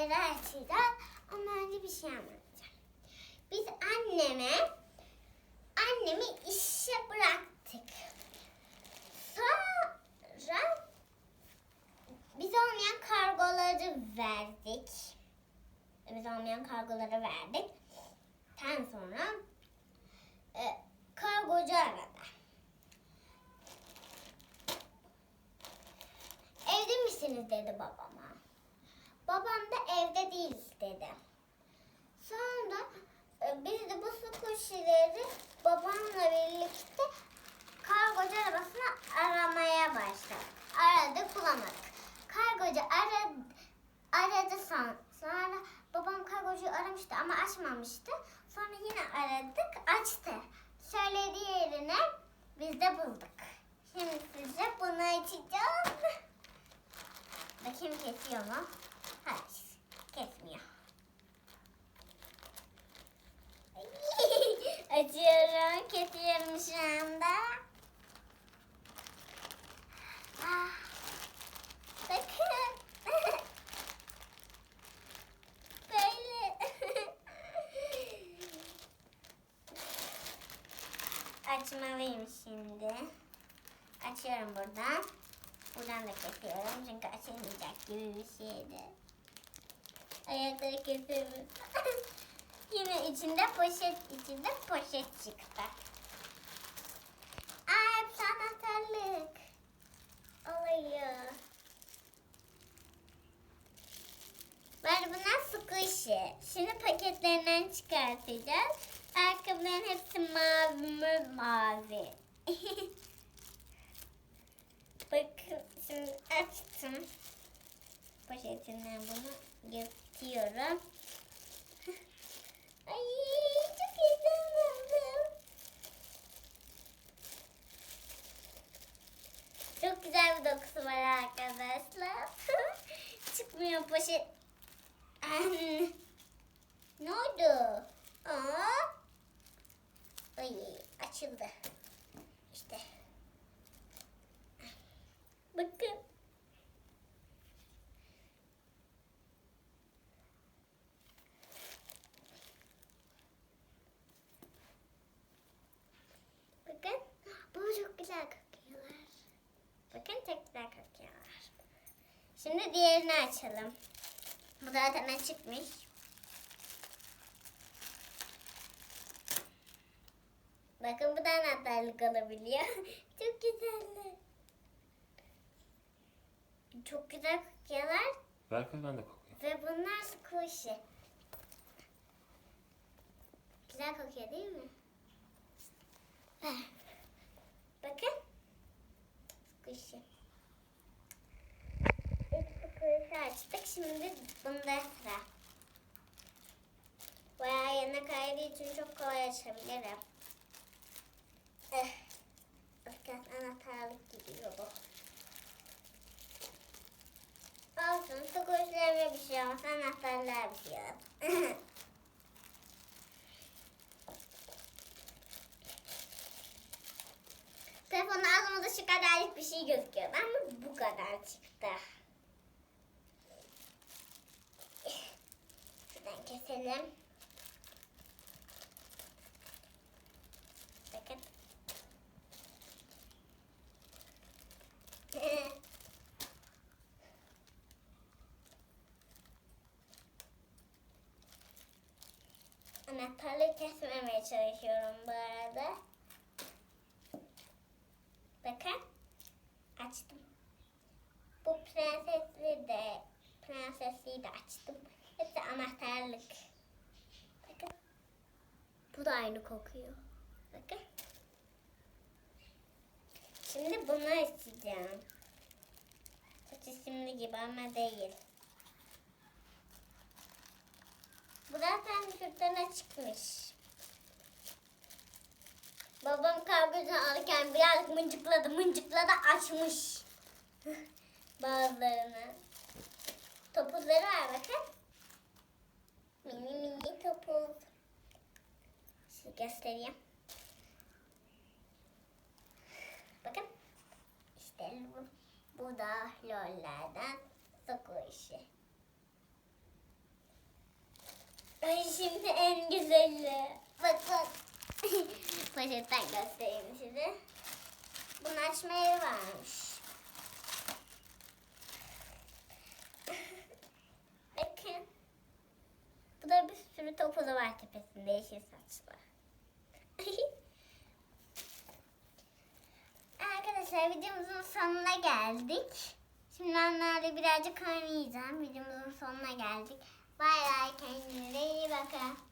kutuları açacağız. Ama önce bir şey anlatacağım. Biz anneme, annemi işe bıraktık. Sonra biz olmayan kargoları verdik. Biz olmayan kargoları verdik. Ten sonra e, kargocu aradı. Evde misiniz dedi babama. Babam da evde değiliz dedi. Sonra e, biz de bu su kuşileri babamla birlikte kargocu arabasını aramaya başladık. Aradık bulamadık. Kargocu aradı, aradı son, sonra babam kargocuyu aramıştı ama açmamıştı. Sonra yine aradık açtı. Söylediği yerine biz de bulduk. Şimdi size bunu açacağım. Bakayım kesiyor mu? Hayır, kesmiyor. Açıyorum, kesiyorum şu anda. Ah, bakın. Böyle. Açmalıyım şimdi. Açıyorum buradan. Buradan da kesiyorum çünkü açılmayacak gibi bir şeydi. Ayakları kesiyorum. Yine içinde poşet, içinde poşet çıktı. Ay hepsi anahtarlık. Oluyor. Böyle bunlar squishy. Şimdi paketlerinden çıkartacağız. Ayakkabıların hepsi mavi mavi. Bakın şimdi açtım. Poşetinden bunu yırtıyorum. Ay çok heyecanlandım. Çok güzel bir dokusu var arkadaşlar. Çıkmıyor poşet. Ne oldu? Aa. Ay açıldı. İşte. Bakın. Bakın. Bu çok güzel kokuyorlar. Bakın çok güzel kokuyorlar. Şimdi diğerini açalım. Bu zaten açıkmış. Bakın bu da anahtarlık olabiliyor. çok güzeller. Çok güzel kokuyorlar. Ver ben de koklayayım. Ve bunlar squishy. Güzel kokuyor değil mi? Ver. Bakın. Squishy. İlk squishy açtık. Şimdi bunda sıra. Bayağı yana kaydığı için çok kolay açabilirim. Eh. Bakın gidiyor bu. Olsun, su kuşlarına bir şey olmaz, anahtarlar bir şey olmaz. Telefonu ağzımda şu kadarlık bir şey gözüküyor. Ama bu kadar çıktı. Şuradan keselim. Bakın. Anahtarlığı kesmemeye çalışıyorum bu arada. Bakın. Açtım. Bu prensesli de prensesliyi de açtım. Hepsi anahtarlık. Bakın. Bu da aynı kokuyor. Bakın. Şimdi bunu açacağım. Saç isimli gibi ama değil. Bu zaten şuradan çıkmış. Babam kargocu alırken biraz mıncıkladı mıncıkladı açmış. Bazılarını. Topuzları var bakın. Mini mini topuz. Size göstereyim. Bakın. İşte bu, bu da lollerden soku. Ay şimdi en güzeli. Bakın. Poşetten göstereyim size. Bunun açma yeri varmış. Bakın. Bu da bir sürü topuzu var tepesinde yeşil saçlı. Arkadaşlar videomuzun sonuna geldik. Şimdi onlarla birazcık oynayacağım. Videomuzun sonuna geldik. Bay bay kendinize iyi bakın.